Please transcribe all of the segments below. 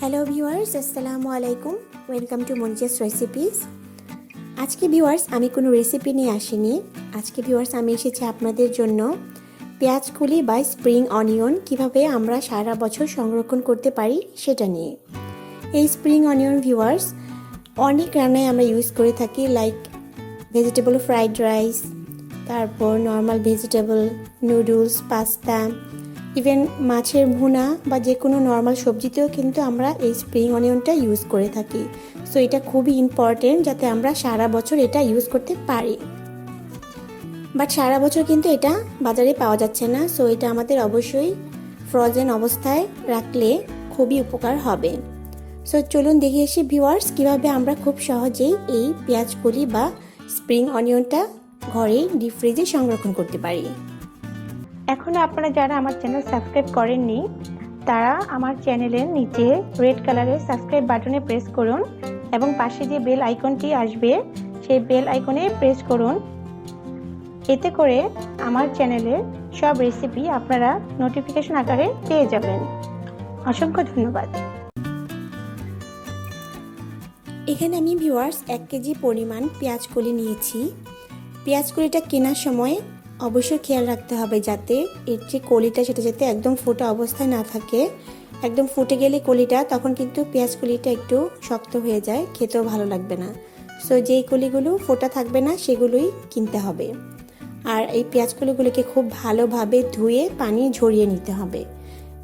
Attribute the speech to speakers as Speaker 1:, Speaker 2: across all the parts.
Speaker 1: Hello viewers আসসালামু আলাইকুম welcome to Monija's recipes আজকে ভিউয়ার্স আমি কোনো রেসিপি নিয়ে আসিনি। আজকে ভিউয়ার্স আমি এসেছি আপনাদের জন্য পেঁয়াজকুলি বা স্প্রিং অনিয়ন কীভাবে আমরা সারা বছর সংরক্ষণ করতে পারি সেটা নিয়ে। এই স্প্রিং অনিয়ন ভিউয়ার্স অনেক রান্নায় আমরা ইউজ করে থাকি লাইক ভেজিটেবল ফ্রাইড রাইস তারপর normal vegetable noodles pasta even মাছের ভুনা বা যে কোনো নর্মাল সবজিতেও কিন্তু আমরা এই স্প্রিং অনিয়নটা ইউজ করে থাকি। সো এটা খুবই ইম্পর্টেন্ট যাতে আমরা সারা বছর এটা ইউজ করতে পারি। বাট সারা বছর কিন্তু এটা বাজারে পাওয়া যাচ্ছে না। সো এটা আমাদের অবশ্যই ফ্রোজেন অবস্থায় রাখলে খুবই উপকার হবে। সো চলুন দেখে এসে ভিউয়ার্স কীভাবে আমরা খুব সহজেই এই পেঁয়াজকলি বা স্প্রিং অনিয়নটা ঘরে ডিপ ফ্রিজে সংরক্ষণ করতে পারি।
Speaker 2: এখনও আপনারা যারা আমার চ্যানেল সাবস্ক্রাইব করেননি, তারা আমার চ্যানেলের নিচে রেড কালারের সাবস্ক্রাইব বাটনে প্রেস করুন এবং পাশে যে বেল আইকনটি আসবে, সেই বেল আইকনে প্রেস করুন। এতে করে আমার চ্যানেলের সব রেসিপি আপনারা নোটিফিকেশন আকারে পেয়ে যাবেন। অসংখ্য ধন্যবাদ।
Speaker 1: এখানে আমি ভিউয়ার্স এক কেজি পরিমাণ পেঁয়াজ কলি নিয়েছি। পেঁয়াজ কলিটা কেনার সময় অবশ্যই খেয়াল রাখতে হবে যাতে এর যে কলিটা সেটা যাতে একদম ফোটা অবস্থায় না থাকে। একদম ফুটে গেলে কলিটা তখন কিন্তু পেঁয়াজ কলিটা একটু শক্ত হয়ে যায়, খেতেও ভালো লাগবে না। সো যেই কলিগুলো ফোটা থাকবে না, সেগুলোই কিনতে হবে। আর এই পেঁয়াজ কলিগুলোকে খুব ভালোভাবে ধুয়ে পানি ঝরিয়ে নিতে হবে।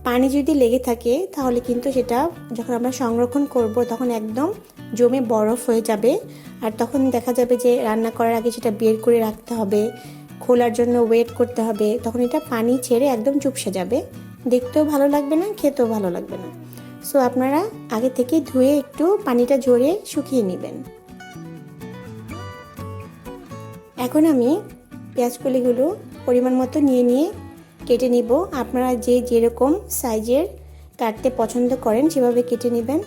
Speaker 1: পানি যদি লেগে থাকে, তাহলে কিন্তু সেটা যখন আমরা সংরক্ষণ করব, তখন একদম জমে বরফ হয়ে যাবে। আর তখন দেখা যাবে যে রান্না করার আগে সেটা বের করে রাখতে হবে। খোলার জন্য ওয়েট করতে হবে, তখন এটা পানি ছেড়ে একদম চুপসে যাবে। দেখতেও ভালো লাগবে না, খেতেও ভালো লাগবে না। সো আপনারা আগে থেকে ধুয়ে একটু পানিটা ঝরিয়ে শুকিয়ে নেবেন। এখন আমি পেঁয়াজকলিগুলো পরিমাণ মতো নিয়ে নিয়ে কেটে নিব। আপনারা যে যেরকম সাইজের কাটতে পছন্দ করেন সেভাবে কেটে নেবেন।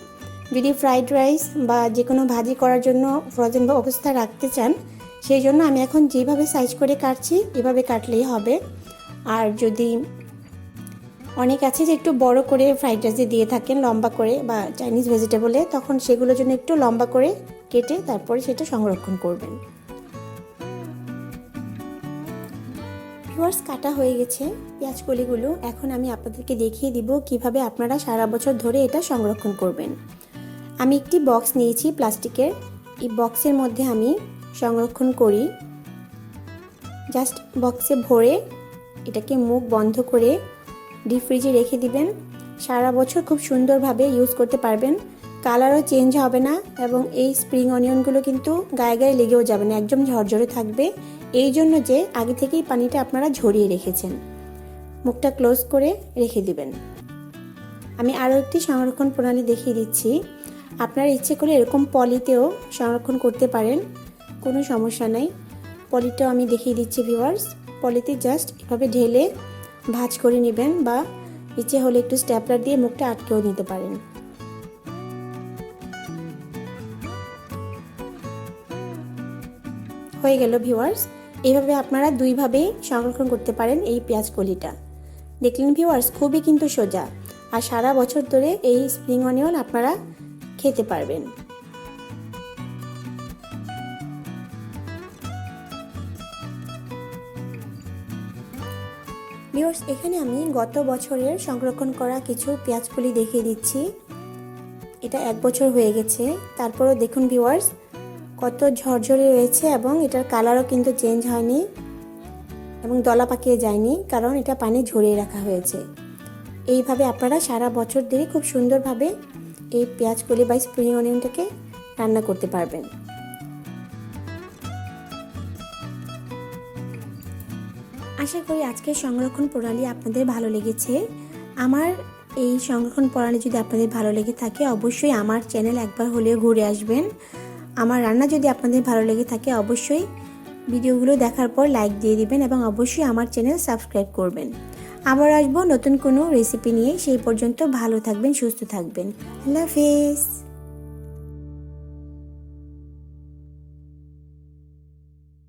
Speaker 1: যদি ফ্রাইড রাইস বা যে কোনো ভাজি করার জন্য ফ্রোজেন অবস্থা রাখতে চান সেই জন্য আমি এখন যেভাবে সাইজ করে কাটছি, এভাবে কাটলেই হবে। আর যদি অনেক আছে যে একটু বড় করে ফ্রাইড রাইসে দিয়ে থাকেন লম্বা করে বা চাইনিজ ভেজিটেবলে তখন সেগুলোর জন্য একটু লম্বা করে কেটে তারপরে সেটা সংরক্ষণ করবেন। ভিউয়ার্স কাটা হয়ে গেছে পেঁয়াজ কলিগুলো। এখন আমি আপনাদেরকে দেখিয়ে দিব কীভাবে আপনারা সারা বছর ধরে এটা সংরক্ষণ করবেন। আমি একটি বক্স নিয়েছি প্লাস্টিকের এই বক্সের মধ্যে আমি সংরক্ষণ করি। জাস্ট বক্সে ভরে এটাকে মুখ বন্ধ করে ডিপ ফ্রিজে রেখে দিবেন। সারা বছর খুব সুন্দরভাবে ইউজ করতে পারবেন। কালারও চেঞ্জ হবে না এবং এই স্প্রিং অনিয়নগুলো কিন্তু গায়ে গায়ে লেগেও যাবে না, একদম ঝরঝরে থাকবে। এই জন্য যে আগে থেকেই পানিটা আপনারা ঝরিয়ে রেখেছেন। মুখটা ক্লোজ করে রেখে দিবেন। আমি আরও একটি সংরক্ষণ প্রণালী দেখিয়ে দিচ্ছি। আপনারা ইচ্ছে করে এরকম পলিতেও সংরক্ষণ করতে পারেন। কোনো সমস্যা নাই। পলিটাও আমি দেখিয়ে দিচ্ছি ভিউয়ার্স পলিতে জাস্ট এভাবে ঢেলে ভাজ করে নেবেন বা ইচ্ছে হলে একটু স্ট্যাপলার দিয়ে মুখটা আটকেও নিতে পারেন। হয়ে গেল ভিউয়ার্স এভাবে আপনারা দুইভাবে সংরক্ষণ করতে পারেন এই পেঁয়াজ কলিটা। দেখলেন ভিউয়ার্স খুবই কিন্তু সোজা। আর সারা বছর ধরে এই স্প্রিং অনিয়ন আপনারা খেতে পারবেন। ভিউয়ার্স এখানে আমি গত বছরের সংরক্ষণ করা কিছু পেঁয়াজ পেঁয়াজকলি দেখিয়ে দিচ্ছি। এটা এক বছর হয়ে গেছে। তারপরও দেখুন ভিউয়ার্স কত ঝরঝরে রয়েছে এবং এটার কালারও কিন্তু চেঞ্জ হয়নি এবং দলা পাকিয়ে যায়নি, কারণ এটা পানি ঝরিয়ে রাখা হয়েছে। এইভাবে আপনারা সারা বছর ধরে খুব সুন্দরভাবে এই পেঁয়াজ কলি বা স্প্রিং অনিয়নটাকে রান্না করতে পারবেন। আশা করি আজকের সংরক্ষণ প্রণালী আপনাদের ভালো লেগেছে। আমার এই সংরক্ষণ প্রণালী যদি আপনাদের ভালো লেগে থাকে, অবশ্যই আমার চ্যানেল একবার হলেও ঘুরে আসবেন। আমার রান্না যদি আপনাদের ভালো লেগে থাকে, অবশ্যই ভিডিওগুলো দেখার পর লাইক দিয়ে দিবেন এবং অবশ্যই আমার চ্যানেল সাবস্ক্রাইব করবেন। আবার আসব নতুন কোনো রেসিপি নিয়ে। সেই পর্যন্ত ভালো থাকবেন, সুস্থ থাকবেন। আল্লাহ হাফেজ।